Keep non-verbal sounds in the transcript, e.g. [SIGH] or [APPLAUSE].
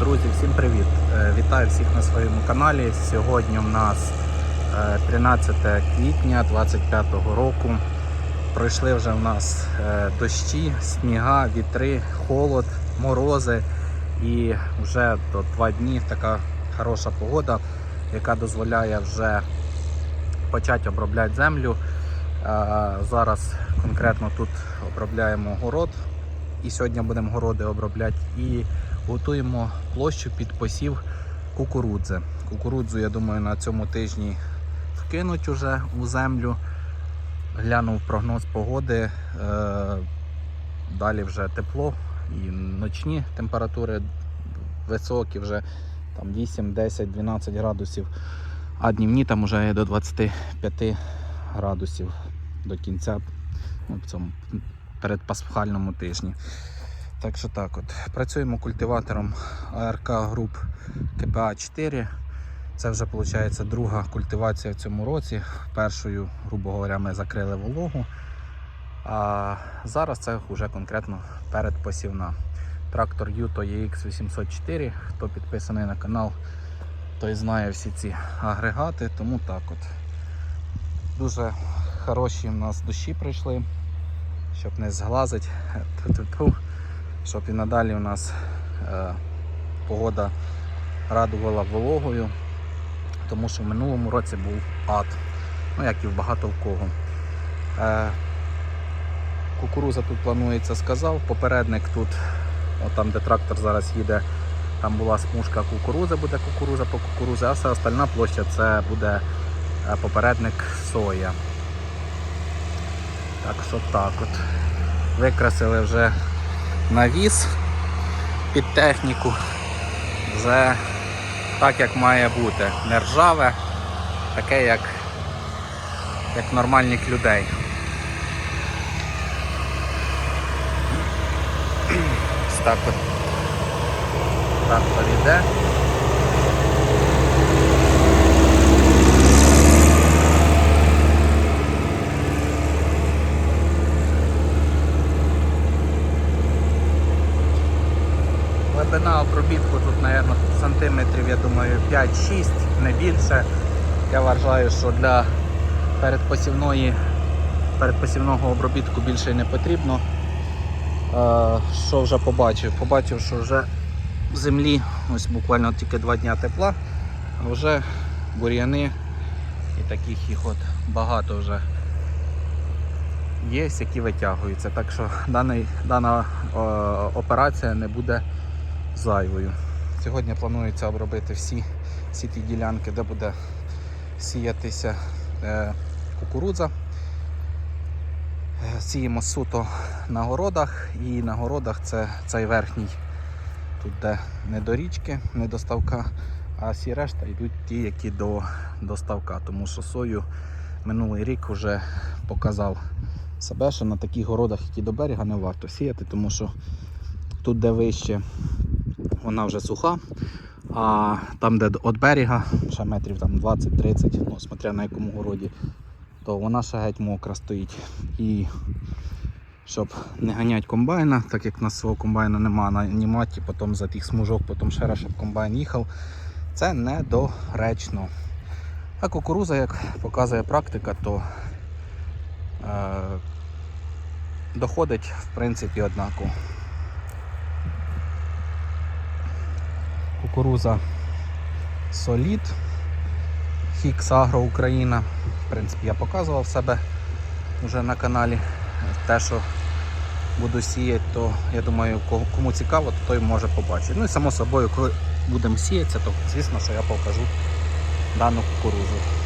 Друзі, всім привіт! Е, Вітаю всіх на своєму каналі. Сьогодні у нас е, 13 квітня 25 року. Пройшли вже у нас е, дощі, сніга, вітри, холод, морози. І вже до два дні така хороша погода, яка дозволяє вже почати обробляти землю. Е, Зараз конкретно тут обробляємо город. І сьогодні будемо городи обробляти. І готуємо площу під посів кукурудзи. Кукурудзу, я думаю, на цьому тижні вкинуть уже у землю. Глянув прогноз погоди. Е, Далі вже тепло і ночні температури високі, вже там 8, 10, 12 градусів, а днівні там вже до 25 градусів до кінця ну, в цьому передпасхальному тижні. Так що так от. Працюємо культиватором АРК груп КПА 4. Це вже виходить друга культивація в цьому році. Першою, грубо говоря, ми закрили вологу. А зараз це вже конкретно передпосівна. Трактор Юто EX 804. Хто підписаний на канал, той знає всі ці агрегати, тому так от. Дуже хороші в нас душі прийшли, щоб не зглазить. [LAUGHS] Ту-ту-ту щоб і надалі у нас е, погода радувала вологою, тому що в минулому році був ад, ну як і в багато в кого. Е, кукуруза тут планується, сказав. Попередник тут, там де трактор зараз їде, там була смужка кукурузи, буде кукуруза по кукурузі, а все остальна площа це буде е, попередник соя. Так що так от. Викрасили вже навіс під техніку. Вже так, як має бути. Не ржаве, таке, як, як нормальних людей. Так от трактор йде. Глибина обробітку тут, мабуть, сантиметрів, я думаю, 5-6, не більше. Я вважаю, що для передпосівної, передпосівного обробітку більше не потрібно. Е, Що вже побачив? Побачив, що вже в землі ось буквально тільки два дня тепла, а вже бур'яни і таких їх от багато вже є, які витягуються. Так що даний, дана е, операція не буде зайвою. Сьогодні планується обробити всі, всі ті ділянки, де буде сіятися е, кукурудза. Е, Сіємо суто на городах і на городах це цей верхній, тут де не до річки, не до ставка, а всі решта йдуть ті, які до, до ставка. Тому що сою минулий рік вже показав себе, що на таких городах, які до берега, не варто сіяти, тому що тут, де вище, вона вже суха, а там, де від берега, ще метрів там 20-30, ну, смотря на якому городі, то вона ще геть мокра стоїть. І щоб не ганяти комбайна, так як у нас свого комбайна немає на аніматі, потім за тих смужок, потім ще раз, щоб комбайн їхав, це недоречно. А кукуруза, як показує практика, то е, доходить в принципі однаково. Кукуруза Solid, Хікс Агро Україна. В принципі, я показував себе вже на каналі. Те, що буду сіяти, то я думаю, кому цікаво, то той може побачити. Ну і само собою, коли будемо сіятися, то звісно, що я покажу дану кукурузу.